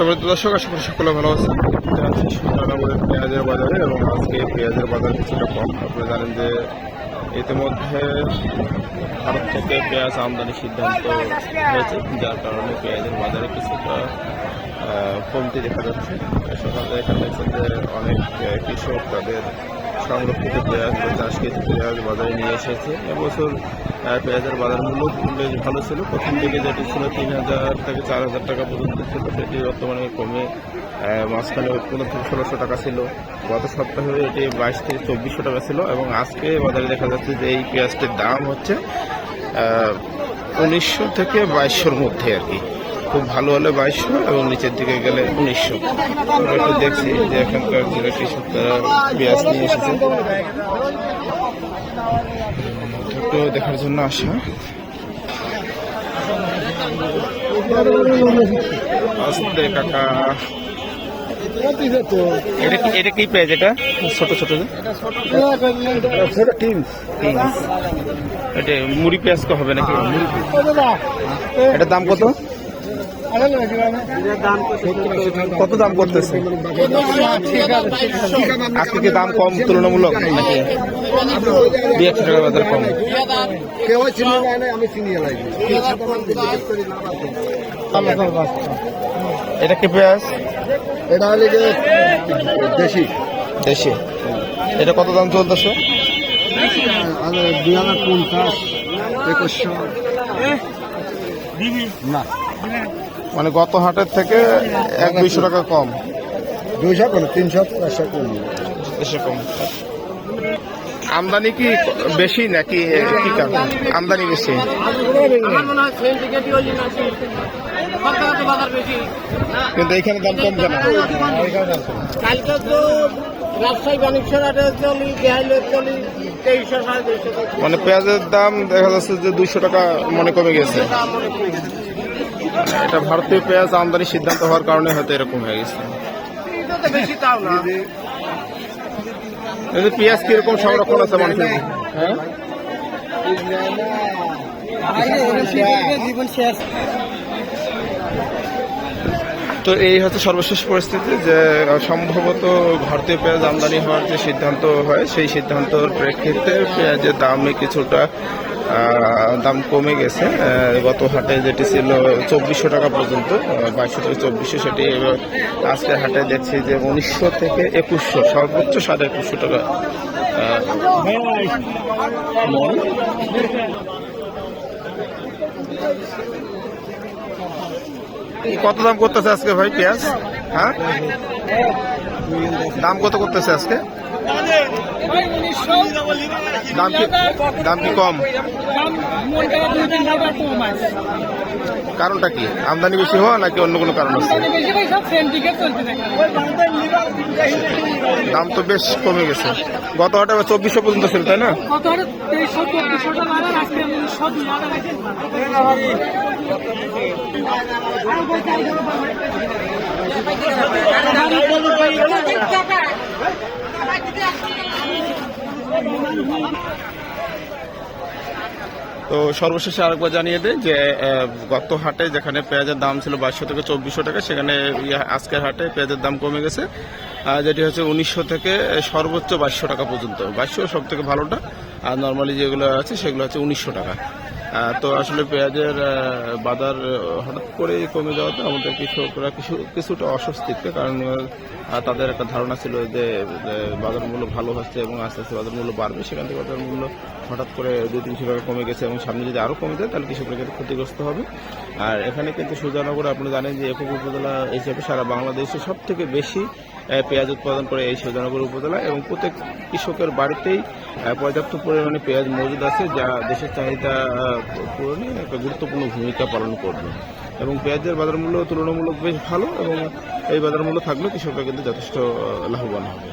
সম্মানিত দর্শক, আশা করি সকলে ভালো আছেন। আছে সুন্দরনগরের পেঁয়াজের বাজারে এবং আজকে পেঁয়াজের বাজার কিছুটা কম। আপনারা জানেন যে ইতিমধ্যে ভারত থেকে পেঁয়াজ আমদানির সিদ্ধান্ত হয়েছে, যার কারণে পেঁয়াজের বাজারে কিছুটা কমতি দেখা যাচ্ছে। সকালে এখানে দেখছেন যে অনেক কৃষক তাদের সংরক্ষিত পেঁয়াজ বা চাষকৃত পেঁয়াজ বাজারে নিয়ে এসেছে। এবছর পেঁয়াজের বাজার মূল্য বেশ ভালো ছিল। প্রথম দিকে যেটি ছিল তিন হাজার থেকে চার হাজার টাকা পর্যন্ত ছিল, সেটি বর্তমানে কমে মাঝখানে পনেরো থেকে ষোলোশো টাকা ছিল। গত সপ্তাহে এটি বাইশ থেকে চব্বিশশো টাকা ছিল এবং আজকে বাজারে দেখা যাচ্ছে যে এই পেঁয়াজটির দাম হচ্ছে উনিশশো থেকে বাইশশোর মধ্যে আর কি। খুব ভালো হলে বাইশশো এবং নিচের দিকে গেলে উনিশশো আমরা একটু দেখছি যে এখানকার যারা কৃষকরা পেঁয়াজ নিয়ে এসেছে। একটু দেখার জন্য আসা। আস্তে কাকা। এটা কি এটা কি পেঁয়াজ এটা? ছোট ছোট। এটা মুড়ি পেঁয়াজ তো হবে নাকি? এটার দাম কত? কত দাম করতেছে? আজকে কি দাম কম তুলনামূলক? নাকি দুই একশো টাকা বাজার কম। কেউ চিনি আমি চিনি এটা কি পেঁয়াজ? এটা হলে যে দেশি। দেশি। এটা কত দাম চলতেছে? দুই হাজার পঞ্চাশ একুশশো। না। মানে গত হাটের থেকে এক দুইশো টাকা কম। দুইশো তিনশো চারশো কম। কম। আমদানি কি বেশি নাকি কি কারণ? আমদানি মনে হয় বাজার বেশি। কিন্তু এখানে দাম কম কেন? কালকে তো রাজশাহী বাণিজ্য হাটে চলি বেহাইলে চলি তেইশশো সাড়ে তেইশশো মানে পেঁয়াজের দাম দেখা যাচ্ছে যে দুইশো টাকা মনে কমে গেছে। এটা ভারতীয় পেঁয়াজ আমদানি সিদ্ধান্ত হওয়ার কারণে হয়তো এরকম হয়ে গেছে। তো বেশি তাও না এই যে পেঁয়াজ কীরকম সংরক্ষণ আছে মানুষের হ্যাঁ? জীবন শেষ তো এই হচ্ছে সর্বশেষ পরিস্থিতি যে সম্ভবত ভারতীয় পেঁয়াজ আমদানি হওয়ার যে সিদ্ধান্ত হয়, সেই সিদ্ধান্তর প্রেক্ষিতে পেঁয়াজের দামে কিছুটা দাম কমে গেছে গত হাটে যেটি ছিল চব্বিশশো টাকা পর্যন্ত বাইশশো থেকে চব্বিশশো, সেটি আজকের হাটে দেখছি যে উনিশশো থেকে একুশশো, সর্বোচ্চ সাড়ে একুশশো টাকা। কত দাম করতেছে আজকে ভাই পেঁয়াজ? হ্যাঁ? দাম কত করতেছে আজকে? দাম কি দাম কি কম? কারণটা কি? আমদানি বেশি হওয়া নাকি অন্য কোনো কারণ আছে? দাম তো বেশ কমে গেছে। গত হাটে চব্বিশশো পর্যন্ত ছিল, তাই না? তো সর্বশেষে আরেকবার জানিয়ে দেয় যে গত হাটে যেখানে পেঁয়াজের দাম ছিল বাইশশো থেকে চব্বিশশো টাকা, সেখানে আজকের হাটে পেঁয়াজের দাম কমে গেছে। যেটি হচ্ছে উনিশশো থেকে সর্বোচ্চ বাইশশো টাকা পর্যন্ত। বাইশশো সব থেকে ভালোটা, আর নর্মালি যেগুলো আছে সেগুলো হচ্ছে উনিশশো টাকা। তো আসলে পেঁয়াজের বাজার হঠাৎ করে কমে যাওয়াতে আমাদের কৃষকরা কিছু, কিছুটা অস্বস্তিতে, কারণ তাদের একটা ধারণা ছিল যে বাজার মূল্য ভালো হচ্ছে এবং আস্তে আস্তে বাজার মূল্য বাড়বে, সেখান থেকে বাজার মূল্য হঠাৎ করে দুই তিনশো টাকা কমে গেছে এবং সামনে যদি আরও কমে যায়, তাহলে কৃষকরা কিন্তু ক্ষতিগ্রস্ত হবে। আর এখানে কিন্তু সুজানগরে, আপনি জানেন যে একক উপজেলা হিসেবে সারা বাংলাদেশে সব থেকে বেশি পেঁয়াজ উৎপাদন করে এই সুজানগর উপজেলা এবং প্রত্যেক কৃষকের বাড়িতেই পর্যাপ্ত পরিমাণে পেঁয়াজ মজুদ আছে, যা দেশের চাহিদা পূরণে একটা গুরুত্বপূর্ণ ভূমিকা পালন করবে। এবং পেঁয়াজের বাজার মূল্য তুলনামূলক বেশ ভালো এবং এই বাজার মূল্য থাকলে কৃষকরা কিন্তু যথেষ্ট লাভবান হবে।